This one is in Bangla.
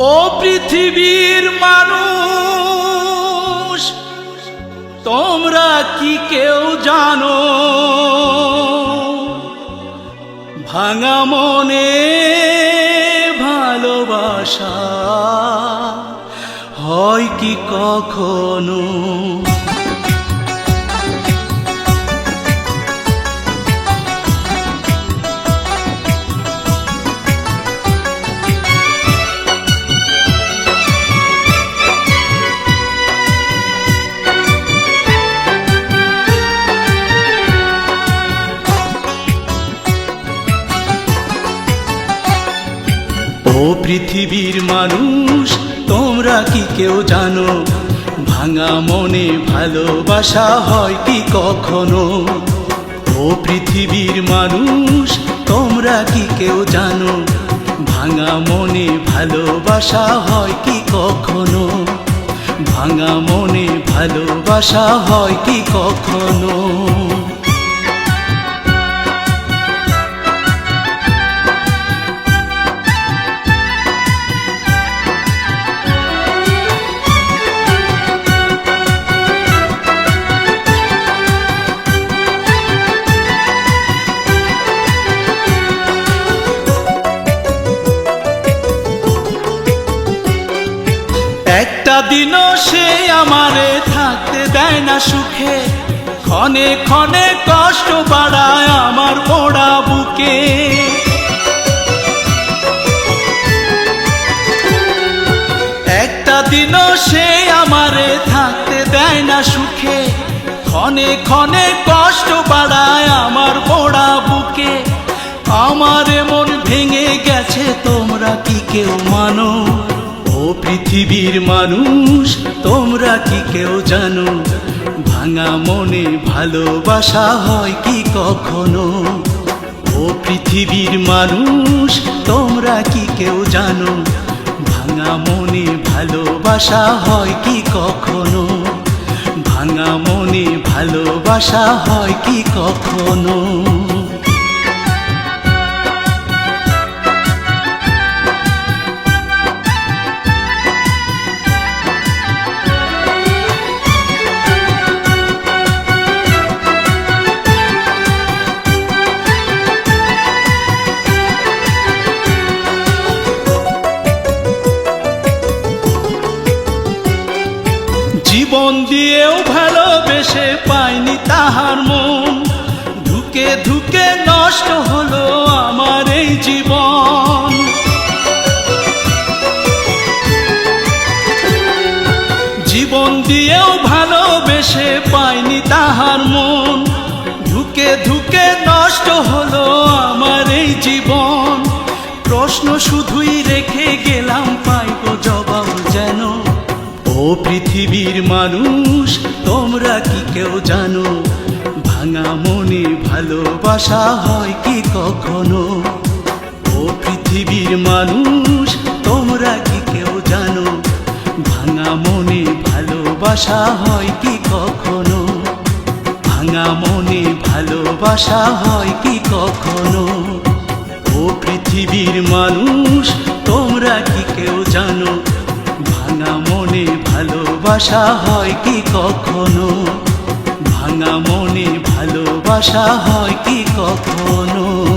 ও পৃথিবীর মানুষ তোমরা কি কেউ জানো? ভাঙা মনে ভালোবাসা হয় কি কখনো? পৃথিবীর মানুষ, তোমরা কি কেউ জানো? ভাঙা মনে ভালোবাসা হয় কি কখনো? ও পৃথিবীর মানুষ, তোমরা কি কেউ জানো? ভাঙা মনে ভালোবাসা হয় কি কখনো? ভাঙা মনে ভালোবাসা হয় কি কখনো? একটা দিনও সে আমারে থাকতে দেয় না সুখে। ক্ষণে ক্ষণে কষ্ট বাড়ায় আমার পোড়া বুকে। একটা দিনও সে আমারে থাকতে দেয় না সুখে। ক্ষণে ক্ষণে কষ্ট বাড়ায় আমার পোড়া বুকে। আমার মন ভেঙে গেছে, তোমরা কি কেউ মানো? পৃথিবীর মানুষ, তোমরা কি কেউ জানো? ভাঙা মনে ভালোবাসা হয় কি কখনো? ও পৃথিবীর মানুষ, তোমরা কি কেউ জানো? ভাঙা মনে ভালোবাসা হয় কি কখনো? ভাঙা মনে ভালোবাসা হয় কি কখনো? জীবন দিয়েও ভালোবেসে পাইনি তাহার মন। ধুকে ধুকে নষ্ট হলো আমার এই জীবন। জীবন দিয়েও ভালোবেসে পাইনি তাহার মন। ধুকে ধুকে নষ্ট হলো ও পৃথিবীর মানুষ, তোমরা কি কেউ জানো? ভাঙা মনে ভালোবাসা হয় কি কখনো? ও পৃথিবীর মানুষ, তোমরা কি কেউ জানো? ভাঙা মনে ভালোবাসা হয় কি কখনো? ভাঙা মনে ভালোবাসা হয় কি কখনো? ও পৃথিবীর মানুষ ভালোবাসা হয় কি কখনো? ভাঙা মনে ভালোবাসা হয় কি কখনো?